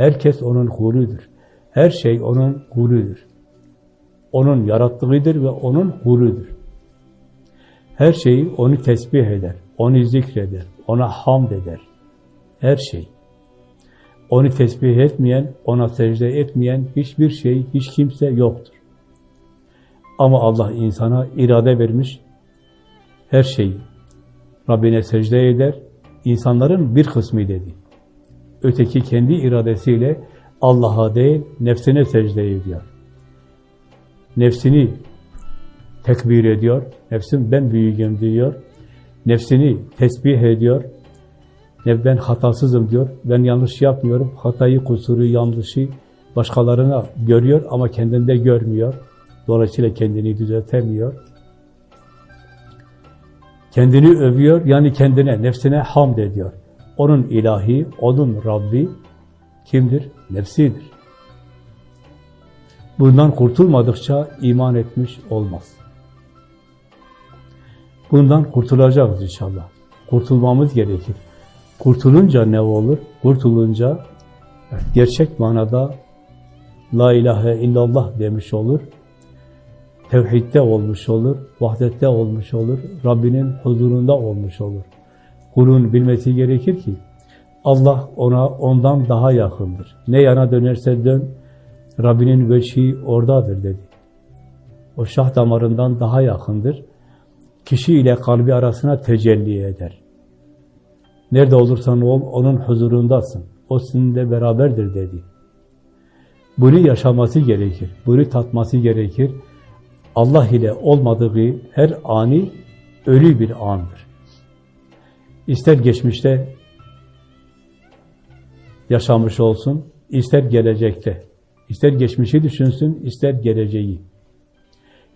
Herkes onun kuludur. Her şey onun kuludur. Onun yarattığıdır ve onun kuludur. Her şeyi onu tesbih eder, onu zikreder, ona hamd eder. Her şey. Onu tesbih etmeyen, ona secde etmeyen hiçbir şey, hiç kimse yoktur. Ama Allah insana irade vermiş, her şeyi Rabbine secde eder, insanların bir kısmı dedi. Öteki kendi iradesiyle Allah'a değil, nefsine secde ediyor. Nefsini tekbir ediyor, nefsim ben büyüğüm diyor, nefsini tesbih ediyor, ben hatasızım diyor, ben yanlış yapmıyorum, hatayı, kusuru, yanlışı başkalarına görüyor ama kendinde görmüyor. Dolayısıyla kendini düzeltemiyor. Kendini övüyor, yani kendine, nefsine hamd ediyor. Onun ilahi, onun Rabbi kimdir? Nefsidir. Bundan kurtulmadıkça iman etmiş olmaz. Bundan kurtulacağız inşallah. Kurtulmamız gerekir. Kurtulunca ne olur? Kurtulunca gerçek manada La ilahe illallah demiş olur. Tevhidde olmuş olur. Vahdette olmuş olur. Rabbinin huzurunda olmuş olur. Kulun bilmesi gerekir ki Allah ona ondan daha yakındır. Ne yana dönerse dön, Rabbinin veçhi oradadır dedi. O şah damarından daha yakındır. Kişi ile kalbi arasına tecelli eder. Nerede olursan ol, onun huzurundasın. O sizinle beraberdir dedi. Bunu yaşaması gerekir. Bunu tatması gerekir. Allah ile olmadığı her ani ölü bir andır. İster geçmişte yaşamış olsun, ister gelecekte. İster geçmişi düşünsün, ister geleceği.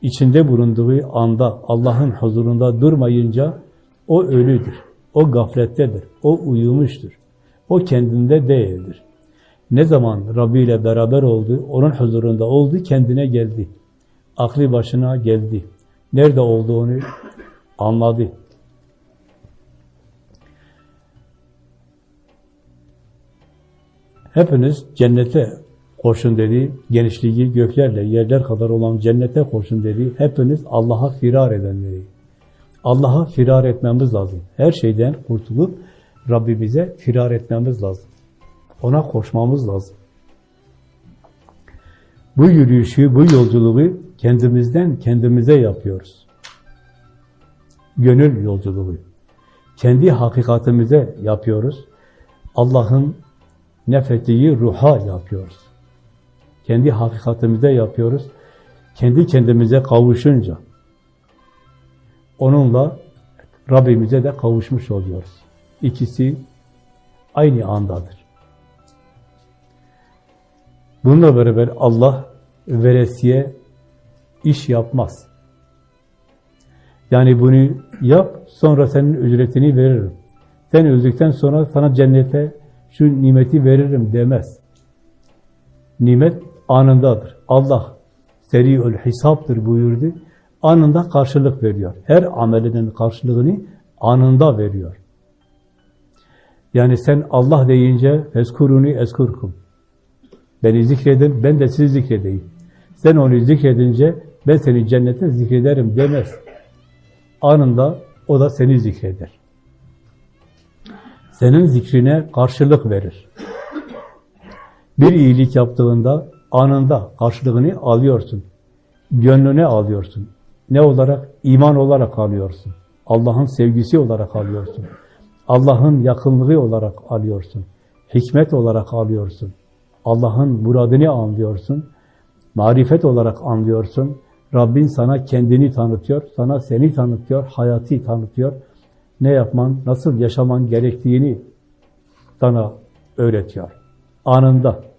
İçinde bulunduğu anda Allah'ın huzurunda durmayınca o ölüdür. O gaflettedir. O uyumuştur. O kendinde değildir. Ne zaman Rabbi ile beraber oldu, onun huzurunda oldu, kendine geldi. Aklı başına geldi. Nerede olduğunu anladı. Hepiniz cennete koşun dedi. Genişliği göklerle yerler kadar olan cennete koşun dedi. Hepiniz Allah'a firar eden dedi. Allah'a firar etmemiz lazım. Her şeyden kurtulup Rabbimize firar etmemiz lazım. Ona koşmamız lazım. Bu yürüyüşü, bu yolculuğu kendimizden kendimize yapıyoruz. Gönül yolculuğu. Kendi hakikatimize yapıyoruz. Allah'ın nefettiği ruha yapıyoruz. Kendi hakikatimize yapıyoruz. Kendi kendimize kavuşunca onunla Rabbimize de kavuşmuş oluyoruz. İkisi aynı andadır. Bununla beraber Allah veresiye iş yapmaz. Yani bunu yap, sonra senin ücretini veririm. Sen öldükten sonra sana cennete şu nimeti veririm demez. Nimet anındadır. Allah seriül hesaptır buyurdu. Anında karşılık veriyor. Her amelinin karşılığını anında veriyor. Yani sen Allah deyince eskuruni eskurkum. Beni zikredin, ben de sizi zikredeyim. Sen onu zikredince ben seni cennete zikrederim demez. Anında o da seni zikreder. Senin zikrine karşılık verir. Bir iyilik yaptığında anında karşılığını alıyorsun. Gönlüne alıyorsun. Ne olarak? İman olarak alıyorsun. Allah'ın sevgisi olarak alıyorsun. Allah'ın yakınlığı olarak alıyorsun. Hikmet olarak alıyorsun. Allah'ın muradını anlıyorsun. Marifet olarak anlıyorsun. Rabbin sana kendini tanıtıyor, sana seni tanıtıyor, hayatı tanıtıyor. Ne yapman, nasıl yaşaman gerektiğini sana öğretiyor. Anında.